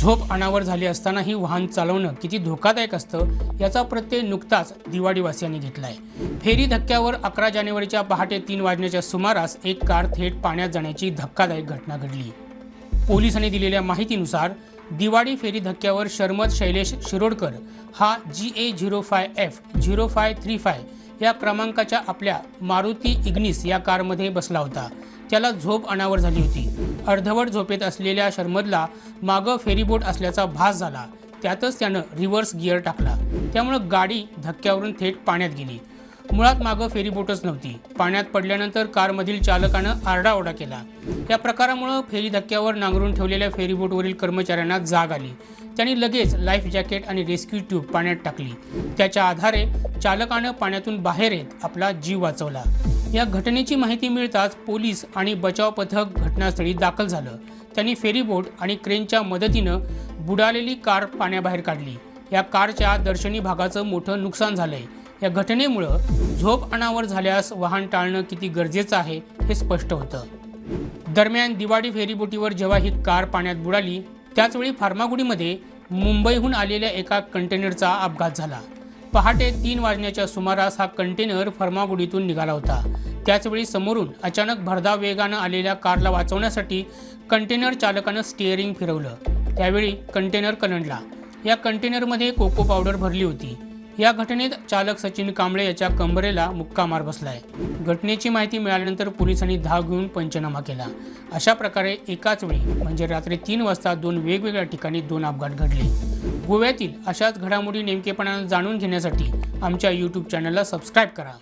झोप अनावर झाली असतानाही वाहन चालवणं किती धोकादायक असतं याचा प्रत्यय नुकताच दिवाळीवासियांनी घेतलाय. फेरी धक्क्यावर अकरा जानेवारीच्या पहाटे तीन वाजण्याच्या सुमारास एक कार थेट पाण्यात जाण्याची धक्कादायक घटना घडली. पोलिसांनी दिलेल्या माहितीनुसार दिवाळी फेरी धक्क्यावर शर्मद शैलेश शिरोडकर हा G A zero five F zero five three five या क्रमांकाच्या आपल्या मारुती इग्निस या कारमध्ये बसला होता. त्याला झोप अनावर झाली होती. अर्धवट झोपेत असलेल्या शर्मदला मागं फेरीबोट असल्याचा भास झाला. त्यातच त्यानं रिव्हर्स गिअर टाकला. त्यामुळं गाडी धक्क्यावरून थेट पाण्यात गेली. मुळात मागं फेरीबोटच नव्हती. पाण्यात पडल्यानंतर कारमधील चालकानं आरडाओरडा केला. या प्रकारामुळं फेरी धक्क्यावर नांगरून ठेवलेल्या फेरीबोटवरील कर्मचाऱ्यांना जाग आली. त्यांनी लगेच लाईफ जॅकेट आणि रेस्क्यू ट्यूब पाण्यात टाकली. त्याच्या आधारे चालकानं पाण्यातून बाहेर येत आपला जीव वाचवला. या घटनेची माहिती मिळताच पोलीस आणि बचाव पथक घटनास्थळी दाखल झालं. त्यांनी फेरीबोट आणि क्रेनच्या मदतीनं बुडालेली कार पाण्याबाहेर काढली. या कारच्या दर्शनी भागाचं मोठं नुकसान झालंय. या घटनेमुळं झोप अनावर झाल्यास वाहन टाळणं किती गरजेचं आहे हे स्पष्ट होतं. दरम्यान दिवाळी फेरीबोटीवर जेव्हा ही कार पाण्यात बुडाली त्याचवेळी फार्मागुडीमध्ये मुंबईहून आलेल्या एका कंटेनरचा अपघात झाला. पहाटे तीन वाजण्याच्या सुमारास हा कंटेनर फर्मागुडीतून निघाला होता. त्याचवेळी समोरून अचानक भरधाव वेगानं आलेल्या कारला वाचवण्यासाठी कंटेनर चालकानं स्टिअरिंग फिरवलं. त्यावेळी कंटेनर कलंडला. या कंटेनरमध्ये कोको पावडर भरली होती. या घटनेत चालक सचिन कांबळे याच्या कंबरेला मुक्का मार बसलाय. घटनेची माहिती मिळाल्यानंतर पोलिसांनी धाव घेऊन पंचनामा केला. अशा प्रकारे एकाच वेळी म्हणजे रात्री तीन वाजता दोन वेगवेगळ्या ठिकाणी दोन अपघात घडले. गोव्यातील अशाच घडामोडी नेमकेपणानं जाणून घेण्यासाठी आमच्या यूट्यूब चॅनलला सबस्क्राईब करा.